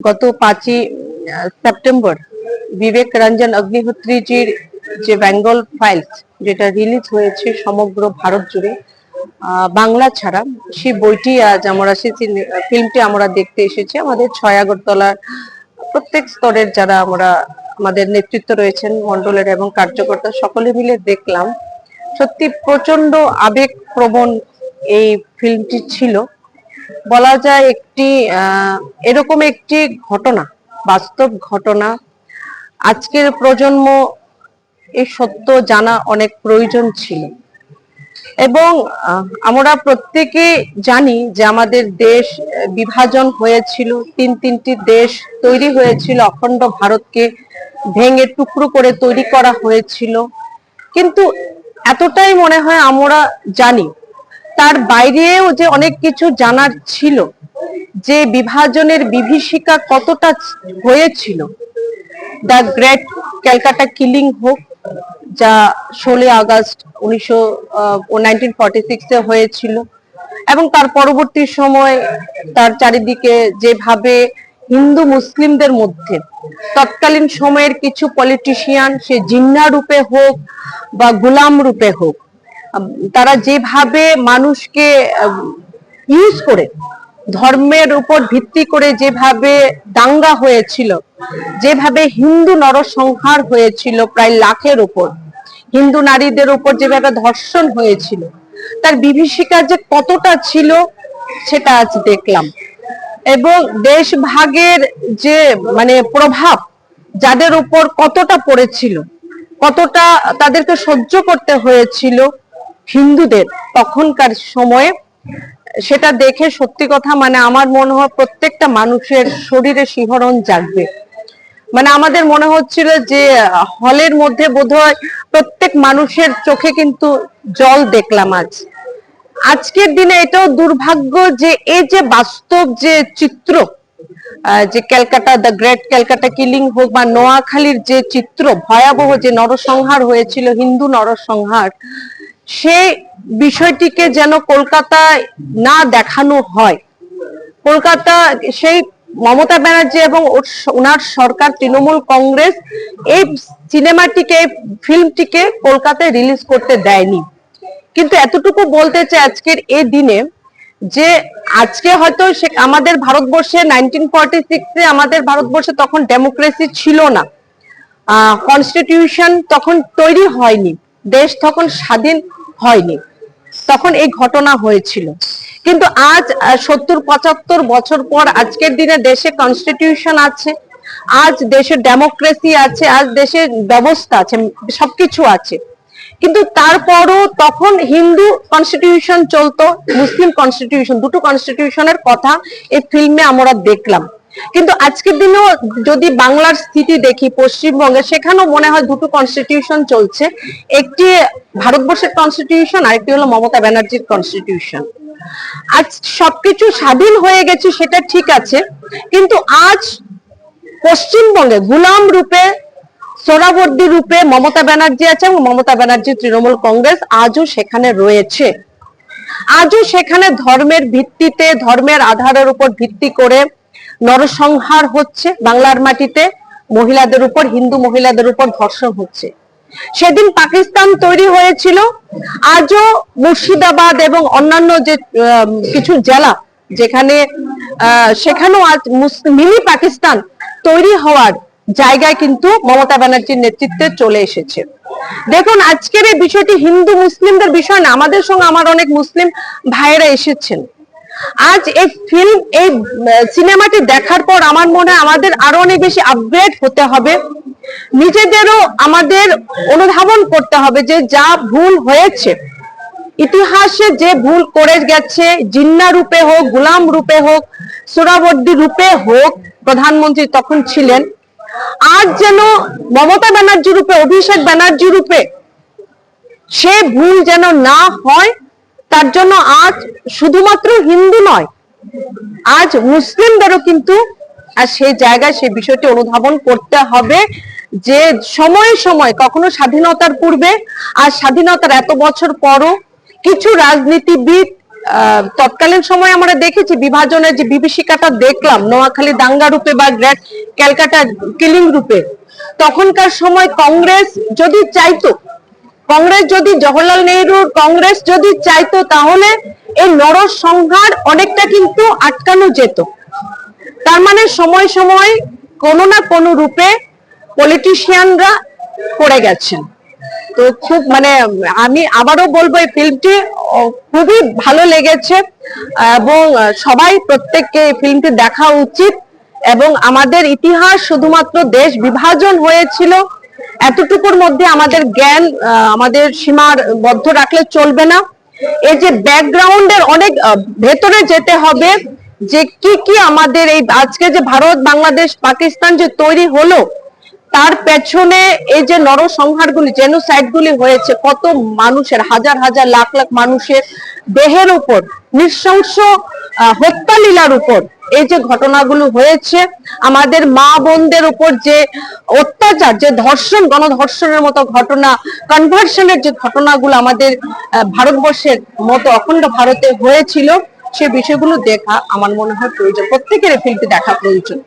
গত পাঁচই সেপ্টেম্বর বিবেক রঞ্জন অগ্নিহোত্রীজির যে বেঙ্গল ফাইলস, যেটা রিলিজ হয়েছে সমগ্র ভারত জুড়ে বাংলা ছাড়া, সেই বইটি আজ আমরা সেই ফিল্মটি আমরা দেখতে এসেছি। আমাদের ছয় আগরতলার প্রত্যেক স্তরের যারা আমরা, আমাদের নেতৃত্ব রয়েছেন মন্ডলের এবং কার্যকর্তা, সকলে মিলে দেখলাম। সত্যি প্রচণ্ড আবেগ প্রবণ এই ফিল্মটি ছিল। বলা যায় একটি এরকম একটি ঘটনা, বাস্তব ঘটনা। আজকের প্রজন্ম এই সত্য জানা অনেক প্রয়োজন ছিল। এবং আমরা প্রত্যেকে জানি যে আমাদের দেশ বিভাজন হয়েছিল, তিন তিনটি দেশ তৈরি হয়েছিল, অখণ্ড ভারতকে ভেঙে টুকরো করে তৈরি করা হয়েছিল। কিন্তু এতটাই মনে হয় আমরা জানি তার বাইরেও যে অনেক কিছু জানার ছিল, যে বিভাজনের বিভীষিকা কতটা হয়েছিল, দ্য গ্রেট ক্যালকাটা কিলিং হোক, যা ষোলোই আগস্ট উনিশশো নাইনটিন সিক্সে হয়েছিল, এবং তার পরবর্তী সময় তার চারিদিকে যেভাবে হিন্দু মুসলিমদের মধ্যে তৎকালীন সময়ের কিছু পলিটিশিয়ান সে জিন্না রূপে হোক বা গুলাম রূপে হোক তারা যেভাবে মানুষকে ইউজ করে, ধর্মের উপর ভিত্তি করে যেভাবে দাঙ্গা হয়েছিল, যেভাবে হিন্দু নরসংহার হয়েছিল প্রায় লাখের উপর, হিন্দু নারীদের উপর যেভাবে ধর্ষণ হয়েছিল, তার বিভীষিকা যে কতটা ছিল সেটা আজ দেখলাম। এবং দেশভাগের যে মানে প্রভাব যাদের উপর কতটা পড়েছিল, কতটা তাদেরকে সহ্য করতে হয়েছিল হিন্দুদের তখনকার সময়ে সেটা দেখে সত্যি কথা মানে আমার মনে হয় প্রত্যেকটা মানুষের শরীরে শিহরণ জাগবে। মানে আমাদের মনে হচ্ছিল যে, হলের মধ্যে বোধহয় প্রত্যেক মানুষের চোখে কিন্তু জল দেখলাম আজ। আজকের দিনে এটাও দুর্ভাগ্য যে, এই যে বাস্তব যে চিত্র যে Calcutta, the great Calcutta killing হোক বা নোয়াখালীর যে চিত্র, ভয়াবহ যে নরসংহার হয়েছিল, হিন্দু নরসংহার সেই বিষয়টিকে যেন কলকাতায় না দেখানো হয়। কলকাতা, সেই মমতা ব্যানার্জি এবং ওনার সরকার, তৃণমূল কংগ্রেস এই সিনেমাটিকে ফিল্মটিকে কলকাতায় রিলিজ করতে দেয়নি। কিন্তু এতটুকু বলতে চাই আজকের এই দিনে যে আজকে হয়তো সে- আমাদের ভারতবর্ষে নাইনটিন ফর্টি সিক্সে আমাদের ভারতবর্ষে তখন ডেমোক্রেসি ছিল না। কনস্টিটিউশন তখন তৈরি হয়নি। দেশ তখন স্বাধীন হয়নি। তখন এই ঘটনা হয়েছিল। কিন্তু আজ সত্তর, পঁচাত্তর বছর পর আজকের দিনে দেশে কনস্টিটিউশন আছে, আজ দেশে ডেমোক্রেসি আছে, আজ দেশের ব্যবস্থা আছে, সবকিছু আছে। কিন্তু তারপরও তখন হিন্দু কনস্টিটিউশন চলতো, মুসলিম কনস্টিটিউশন দুটো কনস্টিটিউশনের কথা এই ফিল্মে আমরা দেখলাম। কিন্তু আজকের দিনেও যদি বাংলার স্থিতি দেখি, পশ্চিমবঙ্গে, সেখানেও মনে হয় দুটো কনস্টিটিউশন চলছে। একটি ভারতবর্ষের কনস্টিটিউশন আরেকটি হলো মমতা ব্যানার্জির কনস্টিটিউশন আজ সবকিছু স্বাধীন হয়ে গেছে, সেটা ঠিক আছে। কিন্তু আজ পশ্চিমবঙ্গে গুলাম রূপে, সোরাবর্দী রূপে মমতা ব্যানার্জি আছে এবং মমতা ব্যানার্জি তৃণমূল কংগ্রেস আজও সেখানে রয়েছে। আজও সেখানে ধর্মের ভিত্তিতে, ধর্মের আধারের উপর ভিত্তি করে নরসংহার হচ্ছে বাংলার মাটিতে, মহিলাদের উপর, হিন্দু মহিলাদের উপর ধর্ষণ হচ্ছে। সেদিন পাকিস্তান তৈরি হয়েছিল। আজও মুর্শিদাবাদ এবং অন্যান্য যে কিছু জেলা যেখানে সেখানেও আজ মিনি পাকিস্তান তৈরি হওয়ার জায়গায় কিন্তু মমতা ব্যানার্জির নেতৃত্বে চলে এসেছে। দেখুন, আজকের এই বিষয়টি হিন্দু মুসলিমদের বিষয় না, আমাদের সঙ্গে আমার অনেক মুসলিম ভাইয়েরা এসেছেন। আজ এই ফিল্ম এই সিনেমাটি দেখার পর আমার মনে হয় আমাদের আরও অনেক বেশি আপগ্রেড হতে হবে। নিজেদেরও আমাদের অনুধাবন করতে হবে যে যা ভুল হয়েছে। ইতিহাসে যে ভুল করে গেছে, জিন্না রূপে হোক, গুলাম রূপে হোক, সোরাবর্দী রূপে হোক, প্রধানমন্ত্রী তখন ছিলেন। আজ যেন মমতা ব্যানার্জি রূপে, অভিষেক ব্যানার্জি রূপে সে ভুল যেন না হয় তার জন্য আজ শুধুমাত্র হিন্দু নয়, আজ মুসলিমদেরও কিন্তু আর সেই জায়গায় সেই বিষয়টি অনুধাবন করতে হবে যে সময়ে সময়, কখনো স্বাধীনতার পূর্বে আর স্বাধীনতার এত বছর পরও কিছু রাজনীতিবিদ তৎকালীন সময় আমরা দেখেছি বিভাজনের যে বিভীষিকাটা দেখলাম, নোয়াখালী দাঙ্গা রূপে বা ক্যালকাটা কিলিং রূপে, তখনকার সময় কংগ্রেস যদি চাইতো কংগ্রেস যদি জওহরলাল নেহরুর কংগ্রেস যদি চাইতো, তাহলে এই নরসংহার অনেকটা কিন্তু আটকানো যেত। তার মানে সময় সময় কোনো না কোনো রূপে পলিটিশিয়ানরা করে গেছেন। তো খুব মানে আমি আবারও বলব, এই ফিল্মটি খুবই ভালো লেগেছে, এবং সবাই প্রত্যেককে এই ফিল্মটি দেখা উচিত, এবং আমাদের ইতিহাস শুধুমাত্র দেশ বিভাজন হয়েছিল এতটুকুর মধ্যে আমাদের জ্ঞান আমাদের সীমার বদ্ধ রাখলে চলবে না। এই যে ব্যাকগ্রাউন্ডের অনেক ভেতরে যেতে হবে যে কি কি আমাদের এই আজকে যে ভারত, বাংলাদেশ, পাকিস্তান যে তৈরি হলো তার পেছনে এই যে নরসংহারগুলি জেনোসাইড গুলি হয়েছে কত মানুষের হাজার হাজার লাখ লাখ মানুষের দেহের উপর নৃশংস আহ, হত্যা উপর এই যে ঘটনাগুলো হয়েছে আমাদের মা বোনদের উপর যে অত্যাচার যে ধর্ষণ গণধর্ষণের মতো ঘটনা কনভার্সনের যে ঘটনাগুলো আমাদের ভারতবর্ষের মতো অখণ্ড ভারতে হয়েছিল সে বিষয়গুলো দেখা আমার মনে হয় প্রয়োজন। প্রত্যেকের ফিল্মটি দেখা প্রয়োজন।